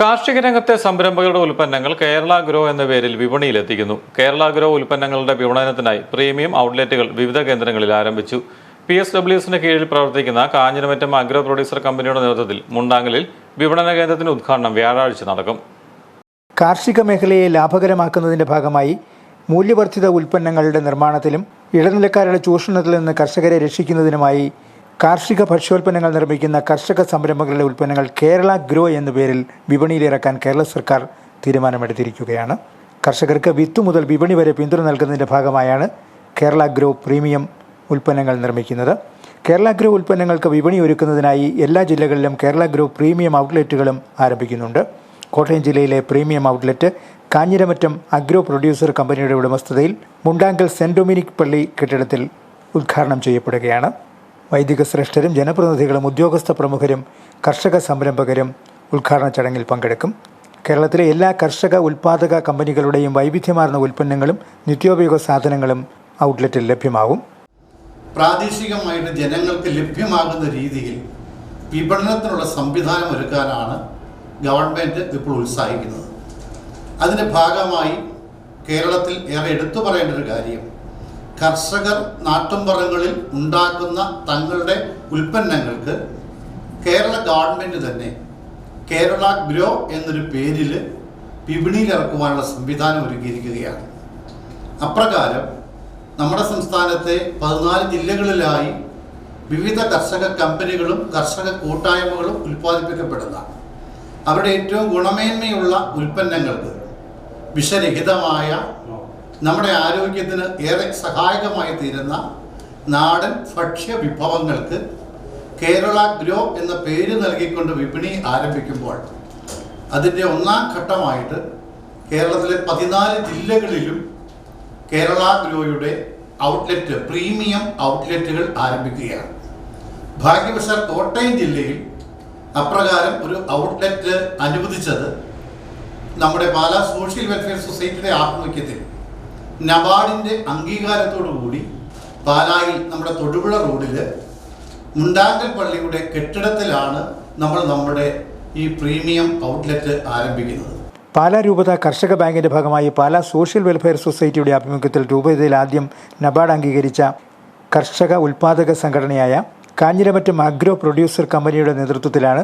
കാർഷിക രംഗത്തെ സംരംഭകരുടെ ഉൽപ്പന്നങ്ങൾ കേരള ഗ്രോ എന്ന പേരിൽ വിപണിയിലെത്തിക്കുന്നു. കേരള ഗ്രോ ഉൽപ്പന്നങ്ങളുടെ വിപണനത്തിനായി പ്രീമിയം ഔട്ട്ലെറ്റുകൾ വിവിധ കേന്ദ്രങ്ങളിൽ ആരംഭിച്ചു. പി എസ് ഡബ്ല്യുഎസിന് കീഴിൽ പ്രവർത്തിക്കുന്ന കാഞ്ഞിരമറ്റം അഗ്രോ പ്രൊഡ്യൂസർ കമ്പനിയുടെ നേതൃത്വത്തിൽ മുണ്ടാങ്ങലിൽ വിപണന കേന്ദ്രത്തിന്റെ ഉദ്ഘാടനം വ്യാഴാഴ്ച നടക്കും. കാർഷിക മേഖലയെ ലാഭകരമാക്കുന്നതിന്റെ ഭാഗമായി മൂല്യവർദ്ധിത ഉൽപ്പന്നങ്ങളുടെ നിർമ്മാണത്തിലും ഇടനിലക്കാരുടെ ചൂഷണത്തിൽ നിന്ന് കർഷകരെ രക്ഷിക്കുന്നതിനുമായി കാർഷിക ഭക്ഷ്യോൽപ്പന്നങ്ങൾ നിർമ്മിക്കുന്ന കർഷക സംരംഭങ്ങളുടെ ഉൽപ്പന്നങ്ങൾ കേരള ഗ്രോ എന്ന പേരിൽ വിപണിയിലിറക്കാൻ കേരള സർക്കാർ തീരുമാനമെടുത്തിരിക്കുകയാണ്. കർഷകർക്ക് വിത്ത് മുതൽ വിപണി വരെ പിന്തുണ നൽകുന്നതിന്റെ ഭാഗമായാണ് കേരള ഗ്രോ പ്രീമിയം ഉൽപ്പന്നങ്ങൾ നിർമ്മിക്കുന്നത്. കേരള ഗ്രോ ഉൽപ്പന്നങ്ങൾക്ക് വിപണി ഒരുക്കുന്നതിനായി എല്ലാ ജില്ലകളിലും കേരള ഗ്രോ പ്രീമിയം ഔട്ട്ലെറ്റുകളും ആരംഭിക്കുന്നുണ്ട്. കോട്ടയം ജില്ലയിലെ premium outlet Kanjiramattam agro producer കമ്പനിയുടെ ഉടമസ്ഥതയിൽ മുണ്ടാങ്കൽ സെന്റ് ഡൊമിനിക് പള്ളി കെട്ടിടത്തിൽ ഉദ്ഘാടനം ചെയ്യപ്പെടുകയാണ്. വൈദിക ശ്രേഷ്ഠരും ജനപ്രതിനിധികളും ഉദ്യോഗസ്ഥ പ്രമുഖരും കർഷക സംരംഭകരും ഉദ്ഘാടന ചടങ്ങിൽ പങ്കെടുക്കും. കേരളത്തിലെ എല്ലാ കർഷക ഉൽപ്പാദക കമ്പനികളുടെയും വൈവിധ്യമാർന്ന ഉൽപ്പന്നങ്ങളും നിത്യോപയോഗ സാധനങ്ങളും ഔട്ട്ലെറ്റിൽ ലഭ്യമാകും. പ്രാദേശികമായിട്ട് ജനങ്ങൾക്ക് ലഭ്യമാകുന്ന രീതിയിൽ വിപണനത്തിനുള്ള സംവിധാനം ഒരുക്കാനാണ് ഗവൺമെന്റ് ഇപ്പോൾ ഉത്സാഹിക്കുന്നത്. അതിന്റെ ഭാഗമായി കേരളത്തിൽ ഏറെ എടുത്തു പറയേണ്ട ഒരു കാര്യം കർഷകർ നാട്ടുംപുറങ്ങളിൽ ഉണ്ടാക്കുന്ന തങ്ങളുടെ ഉൽപ്പന്നങ്ങൾക്ക് കേരള ഗവൺമെന്റ് തന്നെ കേരള ഗ്രോ എന്നൊരു പേരിൽ വിപണിയിൽ ഇറക്കുവാനുള്ള സംവിധാനം ഒരുക്കിയിരിക്കുകയാണ്. അപ്രകാരം നമ്മുടെ സംസ്ഥാനത്തെ പതിനാല് ജില്ലകളിലായി വിവിധ കർഷക കമ്പനികളും കർഷക കൂട്ടായ്മകളും ഉൽപ്പാദിപ്പിക്കപ്പെടുന്ന അവരുടെ ഏറ്റവും ഗുണമേന്മയുള്ള ഉൽപ്പന്നങ്ങൾക്ക് വിഷരഹിതമായ നമ്മുടെ ആരോഗ്യത്തിന് ഏറെ സഹായകമായി തീരുന്ന നാടൻ ഭക്ഷ്യ വിഭവങ്ങൾക്ക് കേരള ഗ്രോ എന്ന പേര് നൽകിക്കൊണ്ട് വിപണി ആരംഭിക്കുമ്പോൾ അതിന്റെ ഒന്നാം ഘട്ടമായിട്ട് കേരളത്തിലെ പതിനാല് ജില്ലകളിലും കേരള ഗ്രോയുടെ ഔട്ട്ലെറ്റ് പ്രീമിയം ഔട്ട്ലെറ്റുകൾ ആരംഭിക്കുകയാണ്. ഭാഗ്യവശാൽ കോട്ടയം ജില്ലയിൽ അപ്രകാരം ഒരു ഔട്ട്ലെറ്റ് അനുവദിച്ചത് നമ്മുടെ പാലാ സോഷ്യൽ വെൽഫെയർ സൊസൈറ്റിയുടെ ആഭിമുഖ്യത്തിൽ. നബാർഡിന്റെ അംഗീകാരത്തോടുകൂടി പാലായിൽ നമ്മുടെ തൊടുപുഴ റോഡിൽ മുണ്ടാങ്കൽ പള്ളിയുടെ കെട്ടിടത്തിലാണ് നമ്മൾ നമ്മുടെ ഈ പ്രീമിയം ഔട്ട്ലെറ്റ് ആരംഭിക്കുന്നത്. പാലാ രൂപത കർഷക ബാങ്കിന്റെ ഭാഗമായി പാലാ സോഷ്യൽ വെൽഫെയർ സൊസൈറ്റിയുടെ ആഭിമുഖ്യത്തിൽ രൂപതയിൽ ആദ്യം നബാർഡ് അംഗീകരിച്ച കർഷക ഉൽപാദക സംഘടനയായ കാഞ്ഞിരമറ്റം അഗ്രോ പ്രൊഡ്യൂസർ കമ്പനിയുടെ നേതൃത്വത്തിലാണ്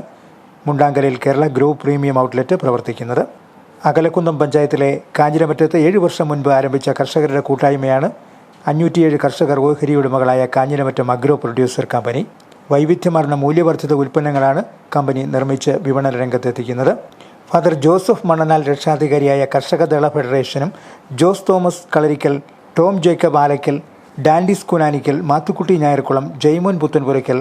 മുണ്ടാങ്കലിൽ കേരള ഗ്രോ പ്രീമിയം ഔട്ട്ലെറ്റ് പ്രവർത്തിക്കുന്നത്. അകലക്കുന്നം പഞ്ചായത്തിലെ കാഞ്ഞിരമറ്റത്ത് ഏഴ് വർഷം മുൻപ് ആരംഭിച്ച കർഷകരുടെ കൂട്ടായ്മയാണ് അഞ്ഞൂറ്റിയേഴ് കർഷകർ ഓഹരി ഉടമകളായ കാഞ്ഞിരമറ്റം അഗ്രോ പ്രൊഡ്യൂസർ കമ്പനി. വൈവിധ്യമാർന്ന മൂല്യവർദ്ധിത ഉൽപ്പന്നങ്ങളാണ് കമ്പനി നിർമ്മിച്ച് വിപണന രംഗത്തെത്തിക്കുന്നത്. ഫാദർ ജോസഫ് മണ്ണനാൽ രക്ഷാധികാരിയായ കർഷക ദള ഫെഡറേഷനും ജോസ് തോമസ് കളരിക്കൽ ടോം ജേക്കബ് ആലയ്ക്കൽ ഡാൻഡിസ് കുനാനിക്കൽ മാത്തുക്കുട്ടി ഞായർക്കുളം ജയ്മോൻ പുത്തൻപുരയ്ക്കൽ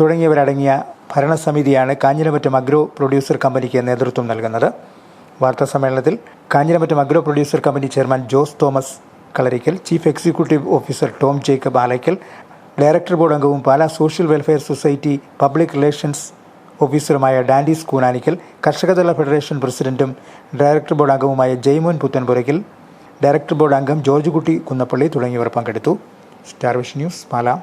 തുടങ്ങിയവരടങ്ങിയ ഭരണസമിതിയാണ് കാഞ്ഞിരമറ്റം അഗ്രോ പ്രൊഡ്യൂസർ കമ്പനിക്ക് നേതൃത്വം നൽകുന്നത്. വാർത്താ സമ്മേളനത്തിൽ Kanjiramattam agro producer company chairman Jose Thomas Kalarickal chief executive officer Tom Jacob Alackal director board അംഗവും Pala social welfare society public relations ഓഫീസറുമായ Dandi Skunanickal കർഷകതല ഫെഡറേഷൻ പ്രസിഡന്റും ഡയറക്ടർ ബോർഡ് അംഗവുമായ ജയ്മോൻ പുത്തൻപുരയ്ക്കൽ ഡയറക്ടർ ബോർഡ് അംഗം ജോർജ് കുട്ടി കുന്നപ്പള്ളി തുടങ്ങിയവർ പങ്കെടുത്തു. Starvish news Pala.